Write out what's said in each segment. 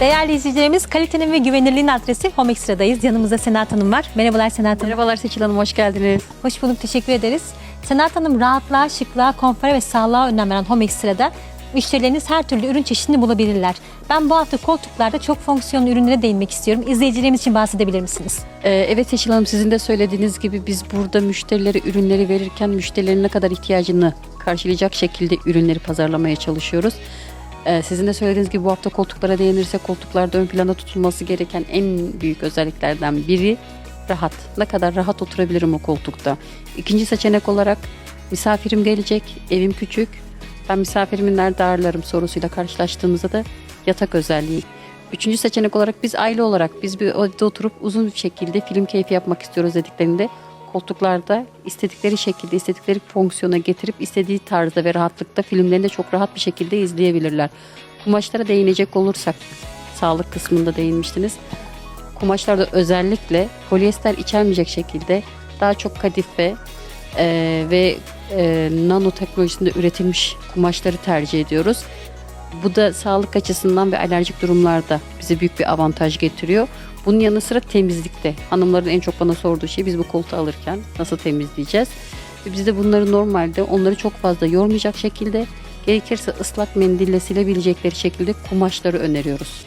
Değerli izleyicilerimiz kalitenin ve güvenirliğin adresi Home Extra'dayız. Yanımızda Senat Hanım var. Merhabalar Senat Hanım. Merhabalar Seçil Hanım, hoş geldiniz. Hoş bulduk, teşekkür ederiz. Senat Hanım rahatlığa, şıklığa, konfora ve sağlığa önem veren Home Extra'da müşterileriniz her türlü ürün çeşidini bulabilirler. Ben bu hafta koltuklarda çok fonksiyonlu ürünlere değinmek istiyorum. İzleyicilerimiz için bahsedebilir misiniz? Ee, evet Seçil Hanım, sizin de söylediğiniz gibi biz burada müşterilere ürünleri verirken müşterilerin ne kadar ihtiyacını karşılayacak şekilde ürünleri pazarlamaya çalışıyoruz. Ee, sizin de söylediğiniz gibi bu hafta koltuklara değinirse koltuklarda ön planda tutulması gereken en büyük özelliklerden biri rahat. Ne kadar rahat oturabilirim o koltukta. İkinci seçenek olarak misafirim gelecek, evim küçük. Ben misafirimi nerede ağırlarım sorusuyla karşılaştığımızda da yatak özelliği. Üçüncü seçenek olarak biz aile olarak biz bir evde oturup uzun bir şekilde film keyfi yapmak istiyoruz dediklerinde koltuklarda istedikleri şekilde, istedikleri fonksiyona getirip istediği tarzda ve rahatlıkta filmlerini de çok rahat bir şekilde izleyebilirler. Kumaşlara değinecek olursak, sağlık kısmında değinmiştiniz. Kumaşlarda özellikle polyester içermeyecek şekilde daha çok kadife e, ve e, nano teknolojisinde üretilmiş kumaşları tercih ediyoruz. Bu da sağlık açısından ve alerjik durumlarda bize büyük bir avantaj getiriyor. Bunun yanı sıra temizlikte. Hanımların en çok bana sorduğu şey biz bu koltuğu alırken nasıl temizleyeceğiz? Ve biz de bunları normalde onları çok fazla yormayacak şekilde gerekirse ıslak mendille silebilecekleri şekilde kumaşları öneriyoruz.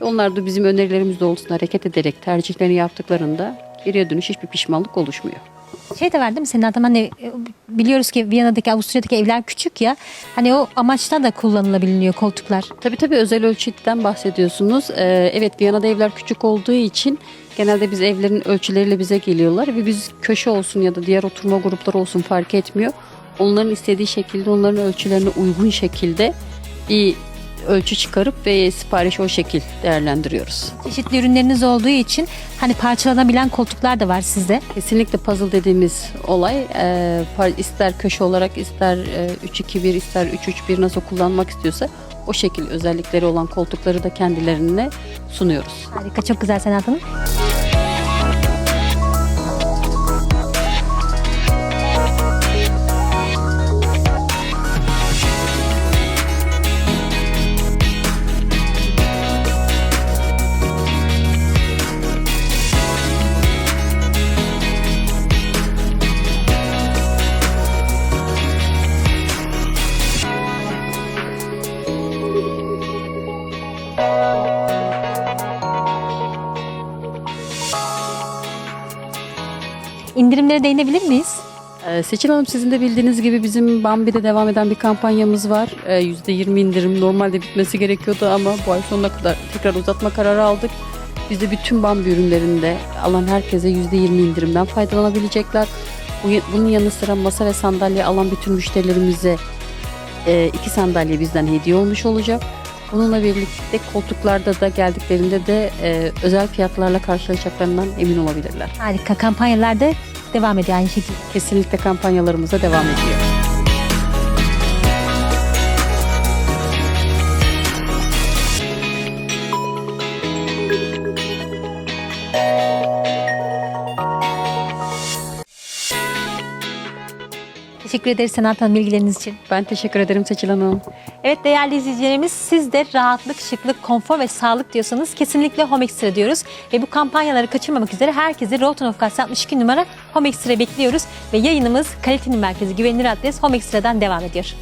Ve Onlar da bizim önerilerimiz doğrultusunda hareket ederek tercihlerini yaptıklarında geriye dönüş hiçbir pişmanlık oluşmuyor. Şey de var değil mi Senat Hanım? Hani e, biliyoruz ki Viyana'daki, Avusturya'daki evler küçük ya. Hani o amaçla da kullanılabiliyor koltuklar. Tabii tabii özel ölçüden bahsediyorsunuz. Ee, evet Viyana'da evler küçük olduğu için genelde biz evlerin ölçüleriyle bize geliyorlar ve biz köşe olsun ya da diğer oturma grupları olsun fark etmiyor. Onların istediği şekilde onların ölçülerine uygun şekilde bir ölçü çıkarıp ve siparişi o şekil değerlendiriyoruz. Çeşitli ürünleriniz olduğu için hani parçalanabilen koltuklar da var sizde. Kesinlikle puzzle dediğimiz olay e, ister köşe olarak ister e, 3-2-1 ister 3-3-1 nasıl kullanmak istiyorsa o şekil özellikleri olan koltukları da kendilerine sunuyoruz. Harika, çok güzel Senat Hanım. İndirimlere değinebilir miyiz? Ee, Seçil Hanım sizin de bildiğiniz gibi bizim Bambi'de devam eden bir kampanyamız var. Ee, %20 indirim normalde bitmesi gerekiyordu ama bu ay sonuna kadar tekrar uzatma kararı aldık. Biz de bütün Bambi ürünlerinde alan herkese %20 indirimden faydalanabilecekler. Bu- Bunun yanı sıra masa ve sandalye alan bütün müşterilerimize e, iki sandalye bizden hediye olmuş olacak. Bununla birlikte koltuklarda da geldiklerinde de e, özel fiyatlarla karşılaşacaklarından emin olabilirler. Harika, kampanyalar da devam ediyor aynı şekilde. Kesinlikle kampanyalarımıza devam ediyor. Teşekkür ederiz Senat Hanım bilgileriniz için. Ben teşekkür ederim Seçil Hanım. Evet değerli izleyicilerimiz siz de rahatlık, şıklık, konfor ve sağlık diyorsanız kesinlikle Home Extra diyoruz. Ve bu kampanyaları kaçırmamak üzere herkesi Rolton of Kars 62 numara Home Extra bekliyoruz. Ve yayınımız kalitenin merkezi güvenilir adres Home Extra'dan devam ediyor.